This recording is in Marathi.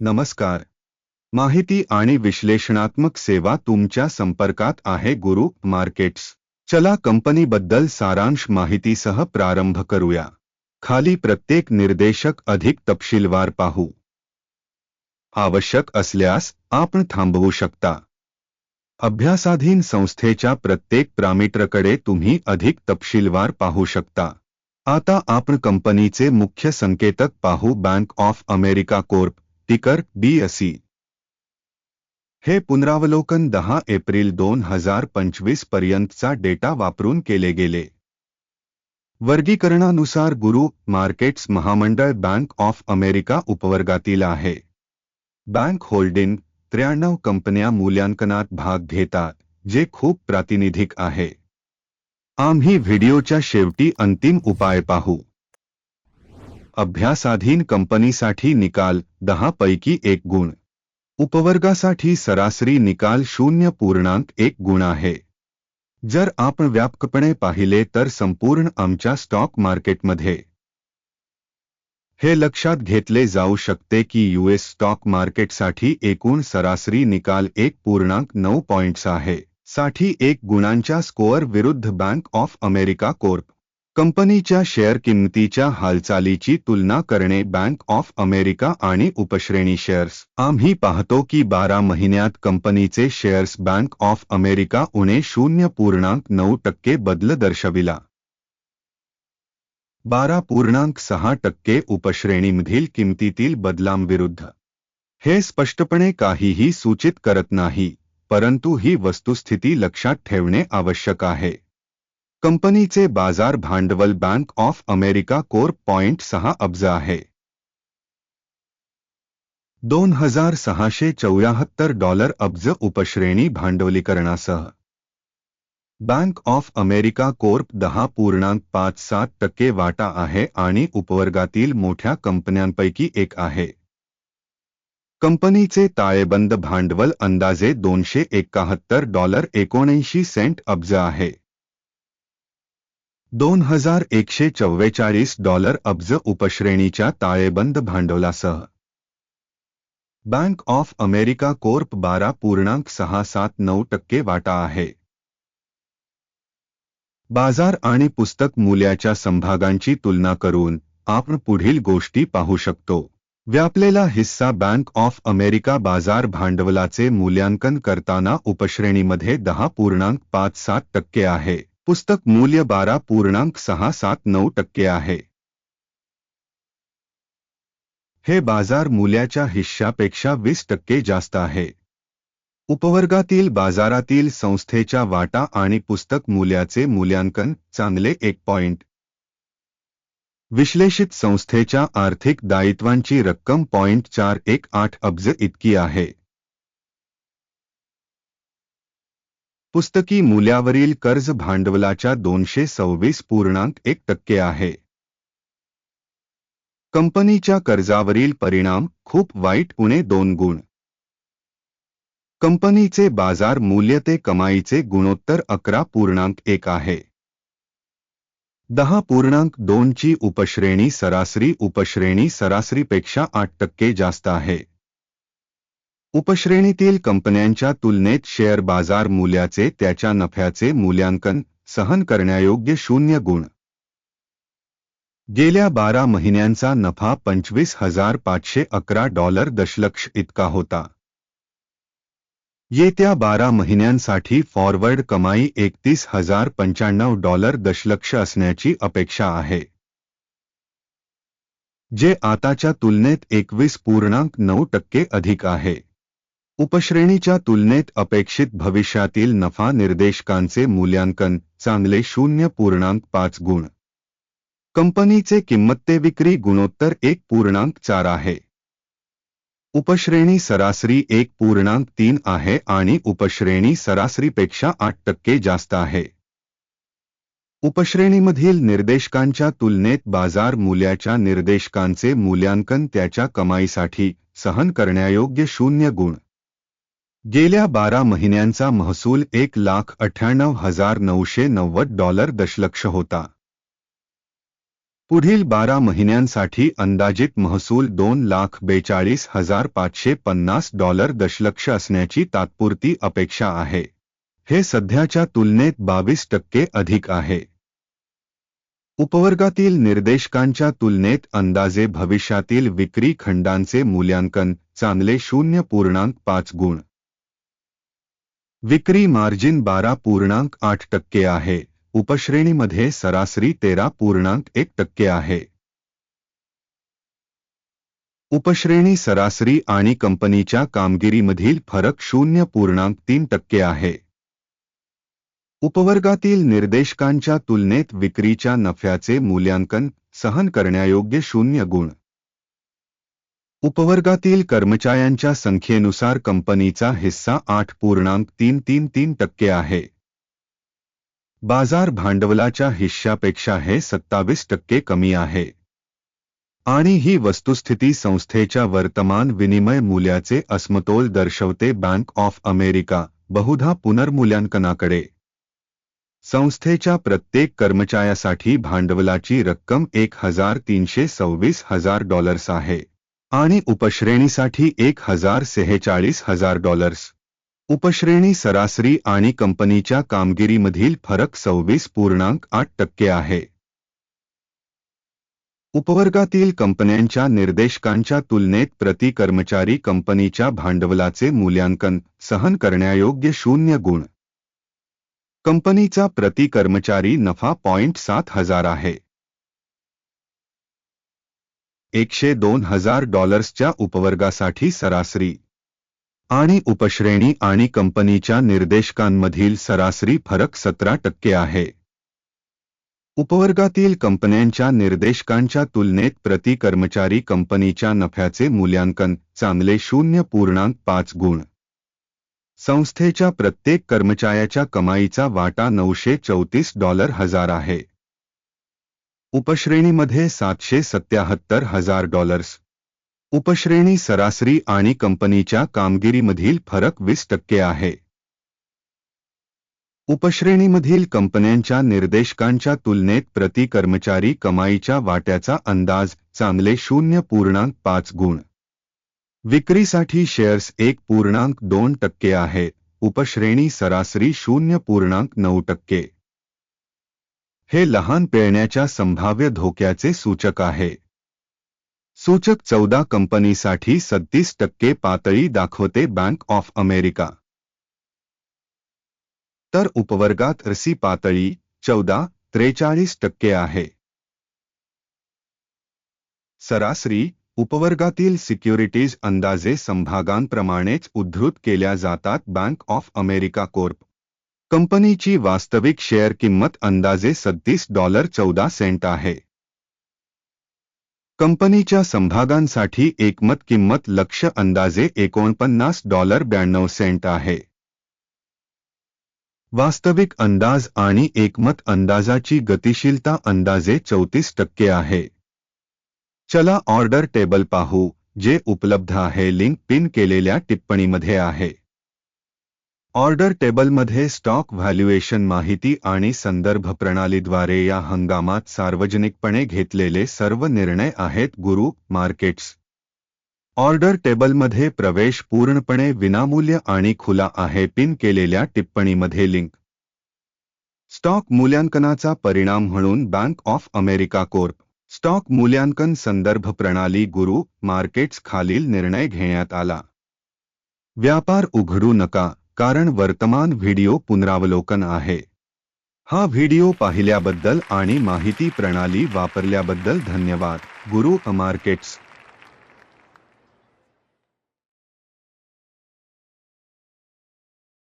नमस्कार. माहिती आणि विश्लेषणात्मक सेवा तुमच्या संपर्कात आहे गुरु मार्केट्स. चला कंपनीबद्दल सारांश माहितीसह प्रारंभ करूया. खाली प्रत्येक निर्देशक अधिक तपशीलवार पाहू. आवश्यक असल्यास आपण थांबवू शकता. अभ्यासाधीन संस्थेच्या प्रत्येक प्रामीटरकडे तुम्ही अधिक तपशीलवार पाहू शकता. आता आपण कंपनीचे मुख्य संकेतक पाहू Bank of America Corp. Ticker BSE हे पुनरावलोकन दहा एप्रिल दोन हजार पंचवीस पर्यंतचा डेटा वापरून केले गेले. वर्गीकरणानुसार गुरु मार्केट्स महामंडळ बँक ऑफ अमेरिका उपवर्गातील आहे. बँक होल्डिंग त्र्याण्णव कंपन्या मूल्यांकनात भाग घेतात जे खूप प्रातिनिधिक आहे. आम्ही व्हिडिओच्या शेवटी अंतिम उपाय पाहू. अभ्यासाधीन कंपनीसाठी निकाल दहा पैकी एक गुण. उपवर्गासाठी सरासरी निकाल शून्य पूर्णांक एक गुण आहे. जर आपण व्यापकपणे पाहिले तर संपूर्ण आमच्या स्टॉक मार्केटमध्ये. हे लक्षात घेतले जाऊ शकते की यूएस स्टॉक मार्केटसाठी एकूण सरासरी निकाल एक पूर्णांक नऊ पॉइंट्स आहे. साठी एक गुणांच्या स्कोअर विरुद्ध बँक ऑफ अमेरिका कोर्प. कंपनीच्या शेअर किंमतीच्या हालचालीची तुलना करणे बँक ऑफ अमेरिका आणि उपश्रेणी शेअर्स. आम्ही पाहतो की बारा महिन्यात कंपनीचे शेअर्स बँक ऑफ अमेरिका उणे शून्य पूर्णांक नऊ टक्के बदल दर्शविला. बारा पूर्णांक सहा टक्के उपश्रेणीमधील किंमतीतील बदलांविरुद्ध. हे स्पष्टपणे काहीही सूचित करत नाही परंतु ही वस्तुस्थिती लक्षात ठेवणे आवश्यक आहे. कंपनीचे बाजार भांडवल Bank of America Corp point सहा अब्ज आहे. दोन हजार सहाशे चौऱ्याहत्तर डॉलर अब्ज उपश्रेणी भांडवलीकरणासह. बँक ऑफ अमेरिका कोर्प दहा पूर्णांक पाच सात टक्के वाटा आहे आणि उपवर्गातील मोठ्या कंपन्यांपैकी एक आहे. कंपनीचे ताळेबंद भांडवल अंदाजे दोनशे एकाहत्तर डॉलर एकोणऐंशी सेंट अब्ज आहे. दोन हजार एकशे चव्वेचाळीस डॉलर अब्ज उपश्रेणीच्या ताळेबंद भांडवलासह. बँक ऑफ अमेरिका कोर्प बारा पूर्णांक सहा सात नऊ टक्के वाटा आहे. बाजार आणि पुस्तक मूल्याच्या समभागांची तुलना करून आपण पुढील गोष्टी पाहू शकतो. व्यापलेला हिस्सा बँक ऑफ अमेरिका बाजार भांडवलाचे मूल्यांकन करताना उपश्रेणीमध्ये दहा पूर्णांक पाच सात टक्के आहे. पुस्तक मूल्य बारा पूर्णांक सहा सात नऊ टक्के आहे. हे बाजार मूल्याच्या हिश्श्यापेक्षा वीस टक्के जास्त आहे. उपवर्गातील बाजारातील संस्थेच्या वाटा आणि पुस्तक मूल्याचे मूल्यांकन चांगले एक पॉइंट. विश्लेषित संस्थेच्या आर्थिक दायित्वांची रक्कम पॉइंट चार एक आठ अब्ज इतकी आहे. पुस्तकी मूल्यावरील कर्ज भांडवलाच्या दोनशे सव्वीस पूर्णांक एक टक्के आहे. कंपनीच्या कर्जावरील परिणाम खूप वाईट उणे दोन गुण. कंपनीचे बाजार मूल्य ते कमाईचे गुणोत्तर अकरा पूर्णांक एक आहे. दहा पूर्णांक दोनची उपश्रेणी सरासरी उपश्रेणी सरासरीपेक्षा आठ टक्के जास्त आहे. उपश्रेणीतील कंपन्यांच्या तुलनेत शेअर बाज़ार मूल्याचे, त्याच्या नफ्याचे मूल्यांकन सहन करण्यायोग्य शून्य गुण. गेल्या बारा महिन्यांचा नफा पंचवीस हज़ार पाचशे अकरा डॉलर दशलक्ष इतका होता. येत्या बारा महिन्यांसाठी फॉरवर्ड कमाई एकतीस हज़ार पंच्याण्णव डॉलर दशलक्ष असण्याची अपेक्षा आहे. जे आताच्या तुलनेत एकवीस पूर्णांक नऊ टक्के अधिक आहे. उपश्रेणीच्या तुलनेत अपेक्षित भविष्यातील नफा निर्देशकांचे मूल्यांकन चांगले शून्य पूर्णांक पाच गुण. कंपनीचे किंमत्ते विक्री गुणोत्तर एक पूर्णांक चार आहे. उपश्रेणी सरासरी एक पूर्णांक तीन आहे आणि उपश्रेणी सरासरीपेक्षा आठ टक्के जास्त आहे. उपश्रेणीमधील निर्देशकांच्या तुलनेत बाजार मूल्याच्या निर्देशकांचे मूल्यांकन त्याच्या कमाईसाठी सहन करण्यायोग्य शून्य गुण. गेल्या बारा महिन्यांचा महसूल एक लाख अठ्ठ्याण्णव हजार नऊशे नव्वद डॉलर दशलक्ष होता. पुढील बारा महिन्यांसाठी अंदाजित महसूल दोन लाख बेचाळीस हजार पाचशे पन्नास डॉलर दशलक्ष असण्याची तात्पुरती अपेक्षा आहे. हे सध्याच्या तुलनेत बावीस टक्के अधिक आहे. उपवर्गातील निर्देशकांच्या तुलनेत अंदाजे भविष्यातील विक्री खंडांचे मूल्यांकन चांगले शून्य पूर्णांक पाच गुण. विक्री मार्जिन बारा पूर्णांक आठ टक्के आहे. उपश्रेणीमध्ये सरासरी तेरा पूर्णांक एक टक्के आहे. उपश्रेणी सरासरी आणि कंपनीच्या कामगिरीमधील फरक शून्य पूर्णांक तीन टक्के आहे. उपवर्गातील निर्देशकांच्या तुलनेत विक्रीच्या नफ्याचे मूल्यांकन सहन करण्यायोग्य शून्य गुण. उपवर्गातील कर्मचाऱ्यांच्या संख्येनुसार कंपनीचा हिस्सा आठ पूर्णांक तीन तीन तीन टक्के आहे. बाजार भांडवलाच्या हिश्श्यापेक्षा हे सत्तावीस टक्के कमी आहे. आणि ही वस्तुस्थिती संस्थेच्या वर्तमान विनिमय मूल्याचे असमतोल दर्शवते बँक ऑफ अमेरिका बहुधा पुनर्मूल्यांकनाकडे. संस्थेच्या प्रत्येक कर्मचाऱ्यासाठी भांडवलाची रक्कम एक हजार तीनशे सव्वीस हजार डॉलर्स आहे. आणि उपश्रेणीसाठी एक हजार सेहेचाळीस हजार डॉलर्स. उपश्रेणी सरासरी आणि कंपनीच्या कामगिरीमधील फरक सव्वीस पूर्णांक आठ टक्के आहे. उपवर्गातील कंपन्यांच्या निर्देशकांच्या तुलनेत प्रति कर्मचारी कंपनीच्या भांडवलाचे मूल्यांकन सहन करण्यायोग्य शून्य गुण. कंपनीचा प्रति कर्मचारी नफा पॉइंट सात हजार आहे. एकशे दोन हजार डॉलर्सच्या उपवर्गासाठी सरासरी. आणि उपश्रेणी आणि कंपनीच्या निर्देशकांमधील सरासरी फरक सतरा टक्के आहे. उपवर्गातील कंपन्यांच्या निर्देशकांच्या तुलनेत प्रति कर्मचारी कंपनीच्या नफ्याचे मूल्यांकन चांगले शून्य पूर्णांक पाच गुण. संस्थेच्या प्रत्येक कर्मचाऱ्याच्या कमाईचा वाटा नऊशे चौतीस डॉलर हजार आहे. उपश्रेणीमध्ये सातशे सत्याहत्तर हजार डॉलर्स. उपश्रेणी सरासरी आणि कंपनीच्या कामगिरीमधील फरक वीस टक्के आहे. उपश्रेणीमधील कंपन्यांच्या निर्देशकांच्या तुलनेत प्रति कर्मचारी कमाईच्या वाट्याचा अंदाज चांगले शून्य पूर्णांक पाच गुण. विक्रीसाठी शेअर्स एक पूर्णांक दोन टक्के आहे. उपश्रेणी सरासरी शून्य पूर्णांक नऊ टक्के. हे लहान पेळण्याच्या संभाव्य धोक्याचे सूचक आहे. सूचक चौदा कंपनीसाठी सत्तीस टक्के पातळी दाखवते बँक ऑफ अमेरिका. तर उपवर्गात रसी पातळी चौदा त्रेचाळीस टक्के आहे. सरासरी उपवर्गातील सिक्युरिटीज अंदाजे संभागांप्रमाणेच उद्धृत केल्या जातात बँक ऑफ अमेरिका कोर्प. कंपनीची वास्तविक शेअर किंमत अंदाजे सत्तीस डॉलर चौदा सेंट आहे. कंपनीच्या संभागांसाठी एकमत किंमत लक्ष अंदाजे एकोणपन्नास डॉलर ब्याण्णव सेंट आहे. वास्तविक अंदाज आणि एकमत अंदाजाची गतिशीलता अंदाजे चौतीस टक्के आहे. चला ऑर्डर टेबल पाहू, जे उपलब्ध आहे, लिंक पिन केलेल्या टिप्पणीमध्ये आहे. ऑर्डर टेबलमध्ये स्टॉक व्हॅल्युएशन माहिती आणि संदर्भ प्रणालीद्वारे या हंगामात सार्वजनिकपणे घेतलेले सर्व निर्णय आहेत गुरु मार्केट्स. ऑर्डर टेबलमध्ये प्रवेश पूर्णपणे विनामूल्य आणि खुला आहे पिन केलेल्या टिप्पणीमध्ये लिंक. स्टॉक मूल्यांकनाचा परिणाम म्हणून Bank of America Corp. Stock मूल्यांकन संदर्भ प्रणाली गुरु मार्केट्स खालील निर्णय घेण्यात आला. व्यापार उघडू नका. कारण वर्तमान व्हिडिओ पुनरावलोकन आहे. हा व्हिडिओ पाहिल्याबद्दल आणि माहिती प्रणाली वापरल्याबद्दल धन्यवाद. गुरु अमार्केट्स